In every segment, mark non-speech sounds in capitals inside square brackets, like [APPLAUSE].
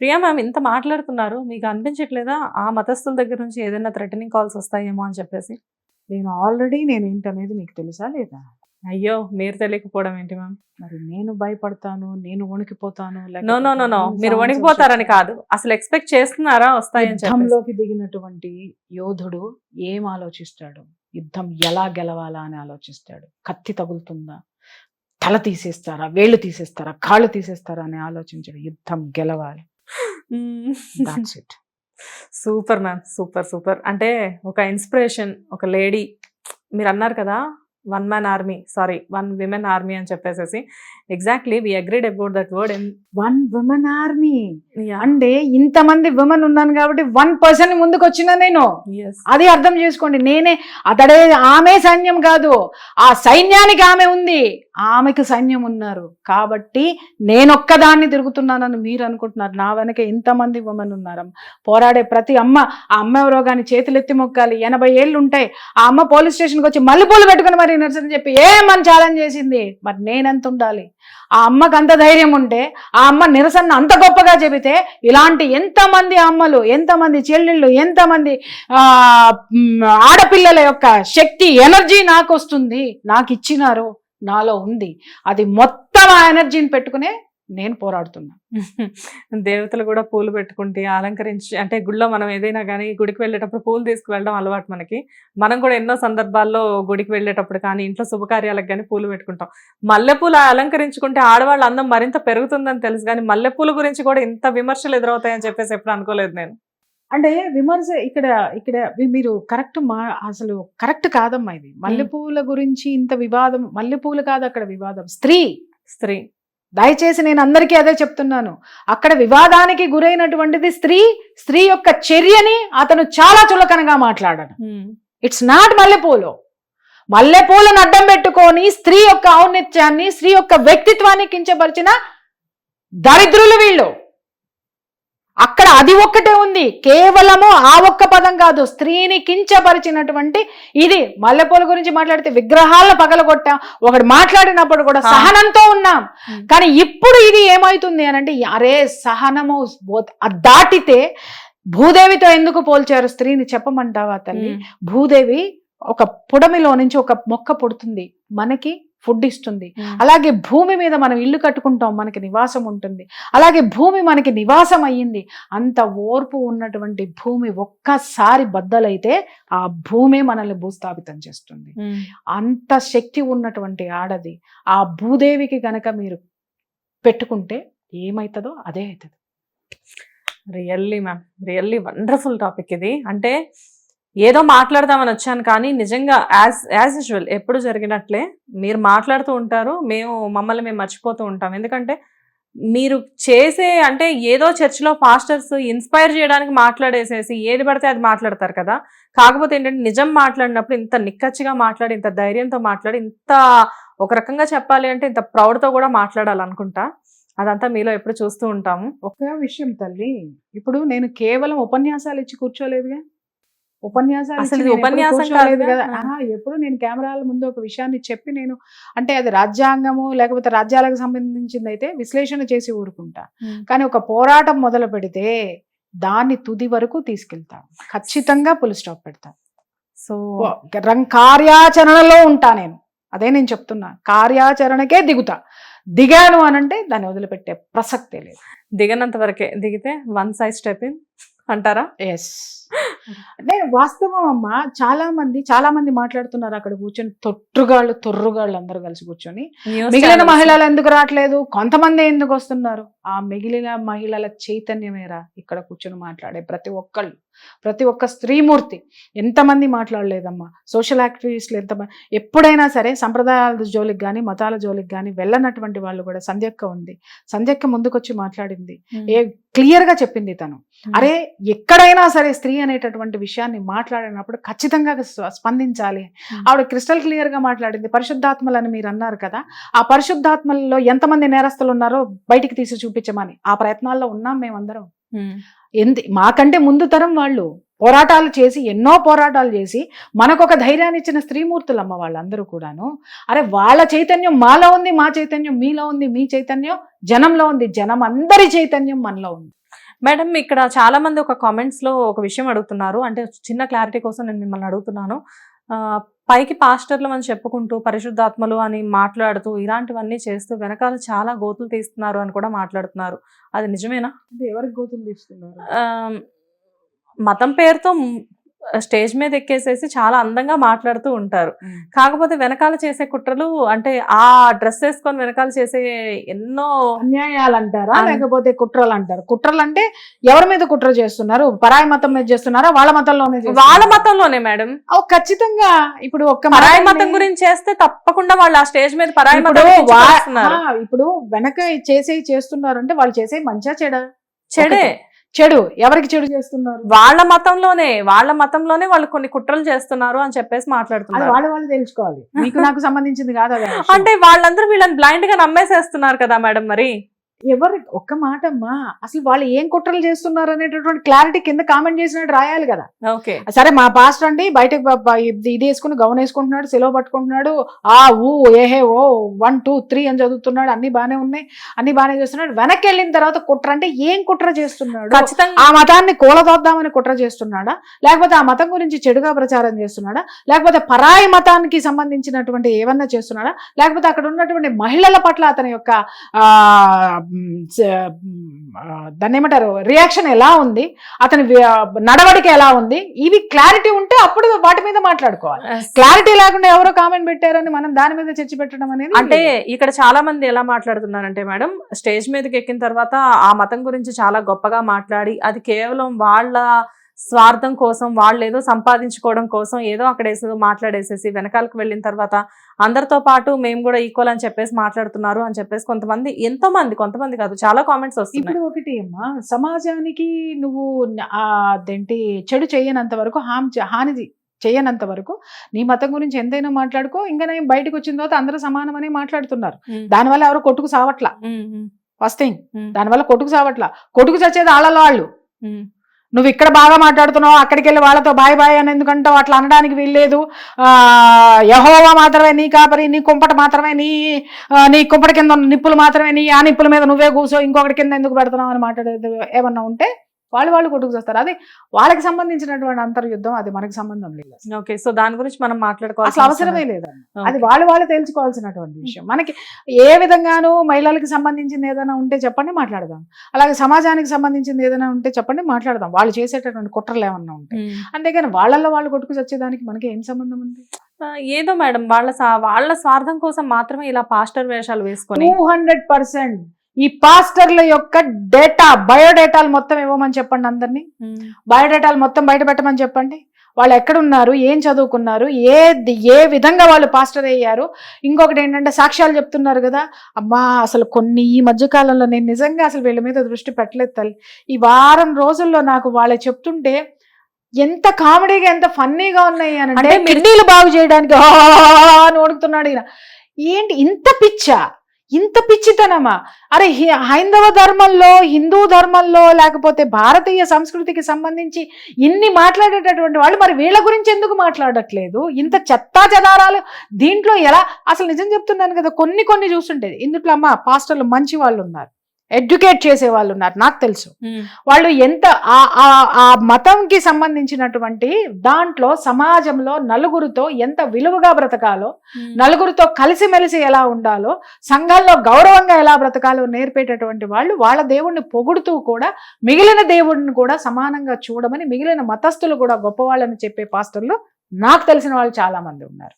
Priya ma'am ఇంత మాట్లాడుతున్నారు. మీకు అనిపించట్లేదా? ఆ మతస్థుల దగ్గర నుంచి ఏదైనా థ్రెటనింగ్ కాల్స్ వస్తాయేమో అని చెప్పేసి. నేను ఆల్రెడీ నేను ఏంటనేది మీకు తెలుసా లేదా? అయ్యో మీరు తెలియకపోవడం ఏంటి మ్యామ్? మరి నేను భయపడతాను నేను వణికిపోతాను నో నో నో నో. మీరు వణికిపోతారని కాదు. అసలు ఎక్స్పెక్ట్ చేస్తున్నారా? వస్తాయని యుద్ధంలోకి దిగినటువంటి యోధుడు ఏం ఆలోచిస్తాడు? యుద్ధం ఎలా గెలవాలా అని ఆలోచిస్తాడు? కత్తి తగులుతుందా? తల తీసేస్తారా? వేళ్ళు తీసేస్తారా? కాళ్ళు తీసేస్తారా? అని ఆలోచించాడు. యుద్ధం గెలవాలి. That's it super ma'am super super అంటే ఒక ఇన్స్పిరేషన్ ఒక లేడీ మీరు అన్నారు కదా one man army sorry one women army అని చెప్పేసి exactly we agreed about that word one women army అంటే ఇంతమంది విమెన్ ఉన్నాను కాబట్టి వన్ పర్సన్ ముందుకు వచ్చిన నేను. అది అర్థం చేసుకోండి. నేనే అతడే ఆమె సైన్యం కాదు. ఆ సైన్యానికి ఆమె ఉంది. ఆమెకు సైన్యం ఉన్నారు. కాబట్టి నేనొక్కదాన్ని తిరుగుతున్నానని మీరు అనుకుంటున్నారు. నా వెనక ఇంతమంది ఉమెన్ ఉన్నారు. పోరాడే ప్రతి అమ్మ ఆ అమ్మ ఎవరో కానీ చేతులు ఎత్తి మొక్కాలి. ఎనభై ఏళ్ళు ఉంటాయి. ఆ అమ్మ పోలీస్ స్టేషన్కి వచ్చి మల్లెపూలు పెట్టుకుని మరి నిరసన చెప్పి ఏమని ఛాలెంజ్ చేసింది? మరి నేనెంత ఉండాలి? ఆ అమ్మకు అంత ధైర్యం ఉంటే ఆ అమ్మ నిరసన అంత గొప్పగా చెబితే ఇలాంటి ఎంతమంది అమ్మలు ఎంతమంది చెల్లెళ్ళు ఎంతమంది ఆడపిల్లల యొక్క శక్తి ఎనర్జీ నాకు వస్తుంది నాకు ఇచ్చినారు నాలో ఉంది. అది మొత్తం ఆ ఎనర్జీని పెట్టుకునే నేను పోరాడుతున్నా. [LAUGHS] దేవతలు కూడా పూలు పెట్టుకుంటే అలంకరించి అంటే గుడిలో మనం ఏదైనా కానీ గుడికి వెళ్ళేటప్పుడు పూలు తీసుకువెళ్ళడం అలవాటు మనకి. మనం కూడా ఎన్నో సందర్భాల్లో గుడికి వెళ్ళేటప్పుడు కానీ ఇంట్లో శుభకార్యాలకు కానీ పూలు పెట్టుకుంటాం. మల్లెపూలు అలంకరించుకుంటే ఆడవాళ్ళ అందం మరింత పెరుగుతుందని తెలుసు కానీ మల్లెపూల గురించి కూడా ఇంత విమర్శలు ఎదురవుతాయని చెప్పేసి ఎప్పుడు అనుకోలేదు నేను. అంటే విమర్శ ఇక్కడ ఇక్కడ మీరు కరెక్ట్ మా అసలు కరెక్ట్ కాదమ్మా ఇది. మల్లెపూల గురించి ఇంత వివాదం మల్లెపూలు కాదు అక్కడ వివాదం. స్త్రీ. స్త్రీ. దయచేసి నేను అందరికీ అదే చెప్తున్నాను. అక్కడ వివాదానికి గురైనటువంటిది స్త్రీ స్త్రీ యొక్క చర్యని అతను చాలా చులకనగా మాట్లాడాడు ఇట్స్ నాట్ మల్లెపూలు. మల్లెపూలను అడ్డం పెట్టుకొని స్త్రీ యొక్క ఔన్నత్యాన్ని స్త్రీ యొక్క వ్యక్తిత్వాన్ని కించపరిచిన దరిద్రులు వీళ్ళు. అక్కడ అది ఒక్కటే ఉంది. కేవలము ఆ ఒక్క పదం కాదు. స్త్రీని కించపరిచినటువంటి ఇది. మల్లెపూల గురించి మాట్లాడితే విగ్రహాలను పగలగొట్టాం. ఒకటి మాట్లాడినప్పుడు కూడా. సహనంతో ఉన్నాం. కానీ ఇప్పుడు ఇది ఏమైతుంది అని అంటే అరే సహనము దాటితే భూదేవితో ఎందుకు పోల్చారు? స్త్రీని చెప్పమంటావా తల్లి? భూదేవి ఒక పుడమిలో నుంచి ఒక మొక్క పుడుతుంది. మనకి ఫుడ్ ఇస్తుంది. అలాగే భూమి మీద మనం ఇల్లు కట్టుకుంటాం మనకి నివాసం ఉంటుంది. అలాగే భూమి మనకి నివాసం అయ్యింది. అంత ఓర్పు ఉన్నటువంటి భూమి ఒక్కసారి బద్దలైతే ఆ భూమి మనల్ని భూస్థాపితం చేస్తుంది. అంత శక్తి ఉన్నటువంటి ఆడది ఆ భూదేవికి గనక మీరు పెట్టుకుంటే ఏమవుతుందో అదే అవుతుంది really ma'am really wonderful topic ఇది. అంటే ఏదో మాట్లాడదామని వచ్చాను కానీ నిజంగా యాజ్ యాజ్ యూజువల్ ఎప్పుడు జరిగినట్లే మీరు మాట్లాడుతూ ఉంటారు మేము మమ్మల్ని మేము మర్చిపోతూ ఉంటాం. ఎందుకంటే మీరు చేసే అంటే ఏదో చర్చిలో పాస్టర్స్ ఇన్స్పైర్ చేయడానికి మాట్లాడేసేసి ఏది పడితే అది మాట్లాడతారు కదా. కాకపోతే ఏంటంటే నిజం మాట్లాడినప్పుడు ఇంత నిక్కచ్చిగా మాట్లాడి ఇంత ధైర్యంతో మాట్లాడి ఇంత ఒక రకంగా చెప్పాలి అంటే ఇంత ప్రౌడ్తో కూడా మాట్లాడాలనుకుంటా. అదంతా మీలో ఎప్పుడు చూస్తూ ఉంటాము. ఒక విషయం తల్లి ఇప్పుడు నేను కేవలం ఉపన్యాసాలు ఇచ్చి కూర్చోలేదుగా. ఉపన్యాసాలు ఉపన్యాసం కాదుగా? కదా. ఎప్పుడు నేను కెమెరాల ముందు ఒక విషయాన్ని చెప్పి నేను అంటే అది రాజ్యాంగము లేకపోతే రాజ్యాలకు సంబంధించింది అయితే విశ్లేషణ చేసి ఊరుకుంటా. కానీ ఒక పోరాటం మొదలు పెడితే దాన్ని తుది వరకు తీసుకెళ్తా. ఖచ్చితంగా పులి స్టాప్ పెడతా. సో కార్యాచరణలో ఉంటా నేను. అదే నేను చెప్తున్నా. కార్యాచరణకే దిగుతా. దిగాను అనంటే దాన్ని వదిలిపెట్టే ప్రసక్తే లేదు. దిగనంత వరకే. దిగితే వన్ సైజ్ స్టెప్ ఇన్ అంటారా? ఎస్ అంటే వాస్తవం అమ్మ చాలా మంది చాలా మంది మాట్లాడుతున్నారు అక్కడ కూర్చొని తొట్టుగాళ్ళు తొర్రుగాళ్ళు అందరూ కలిసి కూర్చొని. మిగిలిన. మహిళలు ఎందుకు రావట్లేదు? కొంతమంది ఎందుకు వస్తున్నారు? ఆ మిగిలిన మహిళల చైతన్యమేరా ఇక్కడ కూర్చొని మాట్లాడే ప్రతి ఒక్కళ్ళు. ప్రతి ఒక్క స్త్రీమూర్తి ఎంతమంది మాట్లాడలేదమ్మా సోషల్ యాక్టివిస్టులు ఎంతమంది ఎప్పుడైనా సరే సంప్రదాయాల జోలికి కానీ మతాల జోలికి కానీ వెళ్ళనటువంటి వాళ్ళు కూడా సంధ్యక్క ఉంది సంధ్యక్క ముందుకొచ్చి మాట్లాడింది. ఏ క్లియర్గా చెప్పింది తను. అరే ఎక్కడైనా సరే స్త్రీ అనేటటువంటి విషయాన్ని మాట్లాడినప్పుడు ఖచ్చితంగా స్పందించాలి. ఆవిడ క్రిస్టల్ క్లియర్గా మాట్లాడింది పరిశుద్ధాత్మలు అని మీరు అన్నారు కదా ఆ పరిశుద్ధాత్మలలో ఎంతమంది నేరస్తులు ఉన్నారో బయటికి తీసి చూపించమని ఆ ప్రయత్నాల్లో ఉన్నాం మేమందరం. ఎందు మాకంటే ముందు తరం వాళ్ళు పోరాటాలు చేసి ఎన్నో పోరాటాలు చేసి మనకు ఒక ధైర్యాన్ని ఇచ్చిన స్త్రీమూర్తులమ్మ వాళ్ళందరూ కూడాను. అరే వాళ్ళ చైతన్యం మాలో ఉంది మా చైతన్యం మీలో ఉంది మీ చైతన్యం జనంలో ఉంది జనం అందరి చైతన్యం మనలో ఉంది. మేడం ఇక్కడ చాలా మంది ఒక కామెంట్స్లో ఒక విషయం అడుగుతున్నారు. అంటే చిన్న క్లారిటీ కోసం నేను మిమ్మల్ని అడుగుతున్నాను. పైకి పాస్టర్లు అని చెప్పుకుంటూ పరిశుద్ధాత్మలు అని మాట్లాడుతూ ఇలాంటివన్నీ చేస్తూ వెనకాల చాలా గోతులు తీస్తున్నారు అని కూడా మాట్లాడుతున్నారు. అది నిజమేనా? ఎవరికి గోతులు తీస్తున్నారు? మతం పేరుతో స్టేజ్ మీద ఎక్కేసేసి చాలా అందంగా మాట్లాడుతూ ఉంటారు. కాకపోతే వెనకాల చేసే కుట్రలు అంటే ఆ డ్రెస్ వేసుకొని వెనకాల చేసే ఎన్నో అన్యాయాలు అంటారా లేకపోతే కుట్రలు అంటారు కుట్రలు అంటే ఎవరి మీద కుట్ర చేస్తున్నారు? పరాయి మతం మీద చేస్తున్నారా? వాళ్ళ మతంలోనే? వాళ్ళ మతంలోనే మేడం. ఖచ్చితంగా. ఇప్పుడు ఒక్క పరాయి మతం గురించి చేస్తే తప్పకుండా వాళ్ళు ఆ స్టేజ్ మీద పరాయి ఇప్పుడు మతం ఇప్పుడు వెనక చేసే చేస్తున్నారు అంటే వాళ్ళు చేసే మంచిగా చెడ? చెడే. చెడు ఎవరికి చెడు చేస్తున్నారు? వాళ్ళ మతంలోనే వాళ్ళ మతంలోనే వాళ్ళు కొన్ని కుట్రలు చేస్తున్నారు అని చెప్పేసి మాట్లాడుతున్నారు. వాళ్ళు వాళ్ళు తెలుసుకోవాలి. మీకు నాకు సంబంధించింది కాదు. అంటే వాళ్ళందరూ వీళ్ళని బ్లైండ్గా నమ్మేసేస్తున్నారు కదా మేడం మరి? ఎవరు ఒక్క మాట అమ్మా అసలు వాళ్ళు ఏం కుట్రలు చేస్తున్నారు అనేటటువంటి క్లారిటీ కింద కామెంట్ చేసినట్టు రాయాలి కదా. ఓకే. సరే మా పాస్టర్ అండి బయటకు ఇది వేసుకుని గౌన్ వేసుకుంటున్నాడు సెలవు పట్టుకుంటున్నాడు ఆ ఊ ఏహే ఓ వన్ టూ త్రీ అని చదువుతున్నాడు అన్ని బానే ఉన్నాయి అన్ని బానే చేస్తున్నాడు. వెనక్కి వెళ్ళిన తర్వాత కుట్ర అంటే ఏం కుట్ర చేస్తున్నాడు? ఖచ్చితంగా. ఆ మతాన్ని కూలదోద్దామని కుట్ర చేస్తున్నాడా? లేకపోతే ఆ మతం గురించి చెడుగా ప్రచారం చేస్తున్నాడా? లేకపోతే పరాయి మతానికి సంబంధించినటువంటి ఏమన్నా చేస్తున్నాడా? లేకపోతే అక్కడ ఉన్నటువంటి మహిళల పట్ల అతని యొక్క దాన్ని ఏమంటారు? రియాక్షన్ ఎలా ఉంది? అతని నడవడిక ఎలా ఉంది? ఇవి క్లారిటీ ఉంటే అప్పుడు వాటి మీద మాట్లాడుకోవాలి. క్లారిటీ లేకుండా ఎవరో కామెంట్ పెట్టారని మనం దాని మీద చర్చ పెట్టడం అనేది అంటే ఇక్కడ చాలా మంది ఎలా మాట్లాడుతున్నారంటే మేడం స్టేజ్ మీదకి ఎక్కిన తర్వాత ఆ మతం గురించి చాలా గొప్పగా మాట్లాడి అది కేవలం వాళ్ళ స్వార్థం కోసం వాళ్ళు ఏదో సంపాదించుకోవడం కోసం ఏదో అక్కడ ఏదో మాట్లాడేసేసి వెనకాలకు వెళ్ళిన తర్వాత అందరితో పాటు మేము కూడా ఈక్వల్ అని చెప్పేసి మాట్లాడుతున్నారు అని చెప్పేసి కొంతమంది ఎంతో మంది కొంతమంది కాదు చాలా కామెంట్స్ వస్తున్నాయి. ఇప్పుడు ఒకటి అమ్మా సమాజానికి నువ్వు అదేంటి చెడు చేయనంత వరకు హామ్ హాని చేయనంత వరకు నీ మతం గురించి ఎంతైనా మాట్లాడుకో ఇంకా నేను బయటకు వచ్చిన తర్వాత అందరూ సమానమని మాట్లాడుతున్నారు. దానివల్ల ఎవరు కొట్టుకు సావట్లా? ఫస్ట్ థింగ్ దానివల్ల కొట్టుకు సావట్లా? కొట్టుకు చచ్చేది వాళ్ళలో వాళ్ళు. నువ్వు ఇక్కడ బాగా మాట్లాడుతున్నావు అక్కడికి వెళ్ళి వాళ్ళతో బాయ్ బాయ్ అని ఎందుకంటావు? అట్లా అనడానికి వీల్లేదు. ఆ యహోవా మాత్రమే నీ కాపరి నీ కుంపట మాత్రమే నీ నీ కుంపట కింద ఉన్న నిప్పులు మాత్రమే నీ ఆ నిప్పుల మీద నువ్వే కూర్చో ఇంకొకటి కింద ఎందుకు పెడుతున్నావు అని మాట్లాడేది ఏమన్నా ఉంటే వాళ్ళు వాళ్ళు కొట్టుకు చేస్తారు. అది వాళ్ళకి సంబంధించినటువంటి అంతర్యుద్ధం అది మనకి సంబంధం లేదు. ఓకే సో దాని గురించి మనం మాట్లాడుకోవాలి అసలు అవసరమే లేదు. అది వాళ్ళు వాళ్ళు తెలుసుకోవాల్సినటువంటి విషయం. మనకి ఏ విధంగానూ మహిళలకు సంబంధించింది ఏదైనా ఉంటే చెప్పండి మాట్లాడదాం. అలాగే సమాజానికి సంబంధించింది ఏదైనా ఉంటే చెప్పండి మాట్లాడదాం. వాళ్ళు చేసేటటువంటి కుట్రలు ఏమన్నా ఉంటాయి అంతేగాని వాళ్ళల్లో వాళ్ళు కొట్టుకు వచ్చేదానికి మనకి ఏం సంబంధం ఉంది? ఏదో మేడం వాళ్ళ వాళ్ళ స్వార్థం కోసం మాత్రమే ఇలా పాస్టర్ వేషాలు వేసుకొని టూ హండ్రెడ్ పర్సెంట్ ఈ పాస్టర్ల యొక్క డేటా బయోడేటాలు మొత్తం ఇవ్వమని చెప్పండి అందరినీ. బయోడేటాలు మొత్తం బయట పెట్టమని చెప్పండి. వాళ్ళు ఎక్కడున్నారు ఏం చదువుకున్నారు ఏ ఏ విధంగా వాళ్ళు పాస్టర్ అయ్యారు. ఇంకొకటి ఏంటంటే సాక్ష్యాలు చెప్తున్నారు కదా అమ్మా అసలు కొన్ని ఈ మధ్య కాలంలో నేను నిజంగా అసలు వీళ్ళ మీద దృష్టి పెట్టలేదు తల్లి. ఈ వారం రోజుల్లో నాకు వాళ్ళు చెప్తుంటే ఎంత కామెడీగా ఎంత ఫన్నీగా ఉన్నాయి అని అంటే కిడ్నీలు బాగు చేయడానికి [LAUGHS] ఓడుకుతున్నాడు ఈయన. ఏంటి ఇంత పిచ్చా? ఇంత పిచ్చితనమా? అరే హి- హైందవ ధర్మంలో హిందూ ధర్మంలో లేకపోతే భారతీయ సంస్కృతికి సంబంధించి ఇన్ని మాట్లాడేటటువంటి వాళ్ళు మరి వీళ్ళ గురించి ఎందుకు మాట్లాడట్లేదు? ఇంత చెత్తా చెదారాలు దీంట్లో ఎలా? అసలు నిజం చెప్తున్నాను కదా కొన్ని కొన్ని చూస్తుంటేది ఇందుట్లో అమ్మ పాస్టర్లు మంచి వాళ్ళు ఉన్నారు ఎడ్యుకేట్ చేసే వాళ్ళు ఉన్నారు నాకు తెలుసు. వాళ్ళు ఎంత ఆ- ఆ- ఆ మతంకి సంబంధించినటువంటి దాంట్లో సమాజంలో నలుగురితో ఎంత విలువగా బ్రతకాలో. నలుగురితో కలిసిమెలిసి ఎలా ఉండాలో సంఘాల్లో గౌరవంగా ఎలా బ్రతకాలో నేర్పేటటువంటి వాళ్ళు వాళ్ళ దేవుణ్ణి పొగుడుతూ కూడా మిగిలిన దేవుడిని కూడా సమానంగా చూడమని మిగిలిన మతస్థులు కూడా గొప్పవాళ్ళని చెప్పే పాస్టర్లు నాకు తెలిసిన వాళ్ళు చాలా మంది ఉన్నారు.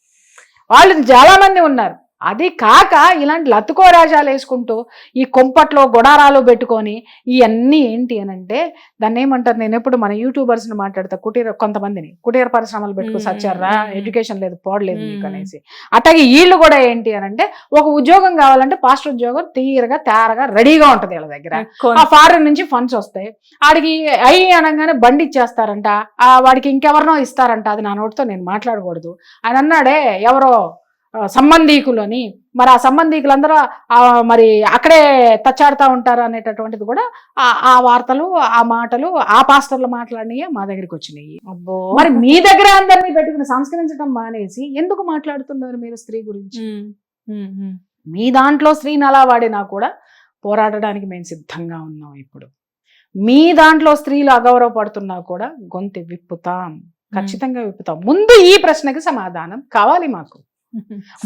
వాళ్ళు చాలా మంది ఉన్నారు. అది కాక ఇలాంటి లతుకోరాజాలు వేసుకుంటూ ఈ కొంపట్లో గొడారాలు పెట్టుకొని ఇవన్నీ ఏంటి అని అంటే దాన్ని ఏమంటారు? నేను ఎప్పుడు మన యూట్యూబర్స్ని మాట్లాడతా కుటీర కొంతమందిని కుటీర పరిశ్రమలు పెట్టుకో. సచ్చారా. ఎడ్యుకేషన్ లేదు పోడలేదు మీకు. అనేసి అట్లాగే వీళ్ళు కూడా ఏంటి అని అంటే ఒక ఉద్యోగం కావాలంటే పాస్టర్ ఉద్యోగం తీరగా తేరగా రెడీగా ఉంటది వీళ్ళ దగ్గర. ఆ ఫారెన్ నుంచి ఫండ్స్ వస్తాయి. ఆడికి అయి అనగానే బండి ఇచ్చేస్తారంట. ఆ వాడికి ఇంకెవరినో ఇస్తారంట. అది నా నోటితో నేను మాట్లాడకూడదు. ఆయన అన్నాడే ఎవరో ఆ, సంబంధీకులు అని మరి ఆ సంబంధీకులందరూ మరి అక్కడే తచ్చాడుతూ ఉంటారు అనేటటువంటిది కూడా ఆ- వార్తలు ఆ మాటలు ఆ పాస్టర్లు మాట్లాడినవి మా దగ్గరికి వచ్చినాయి. మరి మీ దగ్గర అందరినీ పెట్టుకుని సంస్కరించడం మానేసి ఎందుకు మాట్లాడుతున్నారు మీరు స్త్రీ గురించి. మీ దాంట్లో స్త్రీని అలా వాడినా కూడా పోరాడడానికి మేము సిద్ధంగా ఉన్నాం ఇప్పుడు. మీ దాంట్లో స్త్రీలు అగౌరవపడుతున్నా కూడా గొంతు విప్పుతాం. ఖచ్చితంగా విప్పుతాం. ముందు ఈ ప్రశ్నకి సమాధానం కావాలి మాకు.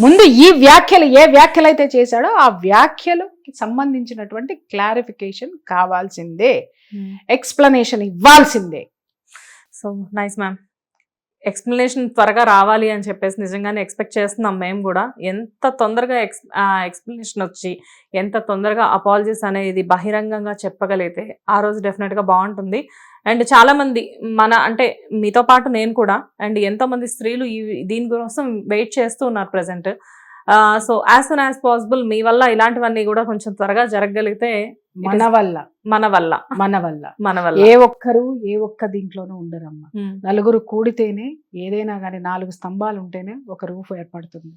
ముందు ఈ వ్యాఖ్యలు ఏ వ్యాఖ్యలు అయితే చేశాడో ఆ వ్యాఖ్యలకు సంబంధించినటువంటి క్లారిఫికేషన్ కావాల్సిందే. ఎక్స్ప్లెనేషన్ ఇవ్వాల్సిందే. సో నైస్ మ్యామ్ ఎక్స్ప్లెనేషన్ త్వరగా రావాలి అని చెప్పేసి నిజంగానే ఎక్స్పెక్ట్ చేస్తున్నాం మేము కూడా. ఎంత తొందరగా ఎక్స్ ఎక్స్ప్లెనేషన్ వచ్చి ఎంత తొందరగా అపాలజీస్ అనేది బహిరంగంగా చెప్పగలిగితే ఆ రోజు డెఫినెట్గా బాగుంటుంది. అండ్ చాలామంది మన అంటే మీతో పాటు నేను కూడా అండ్ ఎంతో మంది స్త్రీలు ఈ దీని కోసం వెయిట్ చేస్తూ ఉన్నారు present. So as soon as possible మీ వల్ల ఇలాంటివన్నీ కూడా కొంచెం త్వరగా జరగగలిగితే మన వల్ల. మన వల్ల. మన వల్ల. మన వల్ల. ఏ ఒక్కరు ఏ ఒక్క దీంట్లోనూ ఉండరమ్మా. ఉమ్, నలుగురు కూడితేనే ఏదైనా కానీ నాలుగు స్తంభాలు ఉంటేనే ఒక రూఫ్ ఏర్పడుతుంది.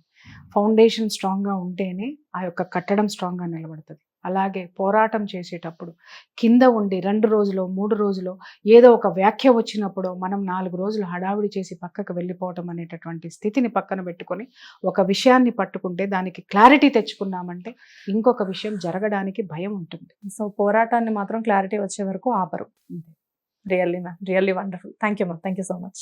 ఫౌండేషన్ స్ట్రాంగ్గా ఉంటేనే ఆ యొక్క కట్టడం స్ట్రాంగ్గా నిలబడుతుంది. అలాగే పోరాటం చేసేటప్పుడు కింద ఉండి రెండు రోజులు మూడు రోజులు ఏదో ఒక వ్యాఖ్య వచ్చినప్పుడు మనం నాలుగు రోజులు హడావిడి చేసి పక్కకు వెళ్ళిపోవటం అనేటటువంటి స్థితిని పక్కన పెట్టుకొని ఒక విషయాన్ని పట్టుకుంటే దానికి క్లారిటీ తెచ్చుకున్నామంటే ఇంకొక విషయం జరగడానికి భయం ఉంటుంది. సో పోరాటాన్ని మాత్రం క్లారిటీ వచ్చే వరకు ఆపరు. Really ma'am really wonderful. Thank you ma'am thank you so much.